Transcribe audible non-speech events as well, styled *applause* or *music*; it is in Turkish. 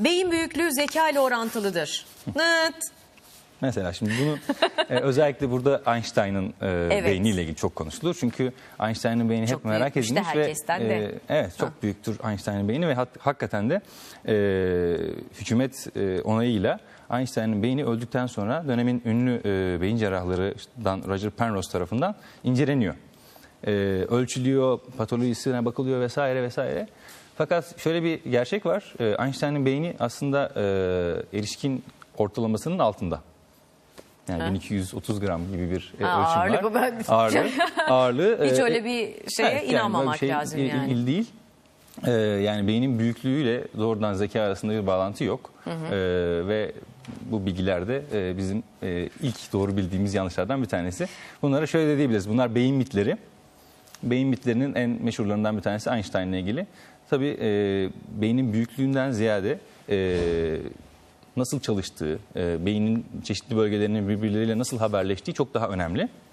Beyin büyüklüğü zeka ile orantılıdır. Nıt. Mesela şimdi bunu e, özellikle burada Einstein'ın e, Evet. beyniyle ilgili çok konuşulur. Çünkü Einstein'ın beyni Çok hep merak büyükmüş de edilmiş ve herkesten de. e, evet çok büyüktür Einstein'ın beyni ve hat- hakikaten de e, hükümet e, onayıyla Einstein'ın beyni öldükten sonra dönemin ünlü e, beyin cerrahlarından Roger Penrose tarafından inceleniyor. E, ölçülüyor, patolojisine bakılıyor vesaire vesaire. Fakat şöyle bir gerçek var. E, Einstein'ın beyni aslında e, erişkin ortalamasının altında. Yani 1230 gram gibi bir e, Ha, ölçüm ağırlık var. ben- *laughs* Ağırlığı. ağırlığı *laughs* Hiç e, öyle bir şeye evet, yani inanmamak bir şey lazım yani. il değil. E, yani beynin büyüklüğüyle doğrudan zeka arasında bir bağlantı yok. E, ve bu bilgiler de e, bizim e, ilk doğru bildiğimiz yanlışlardan bir tanesi. Bunlara şöyle de diyebiliriz. Bunlar beyin mitleri. Beyin mitlerinin en meşhurlarından bir tanesi Einstein'la ilgili. Tabii e, beynin büyüklüğünden ziyade e, nasıl çalıştığı, e, beynin çeşitli bölgelerinin birbirleriyle nasıl haberleştiği çok daha önemli.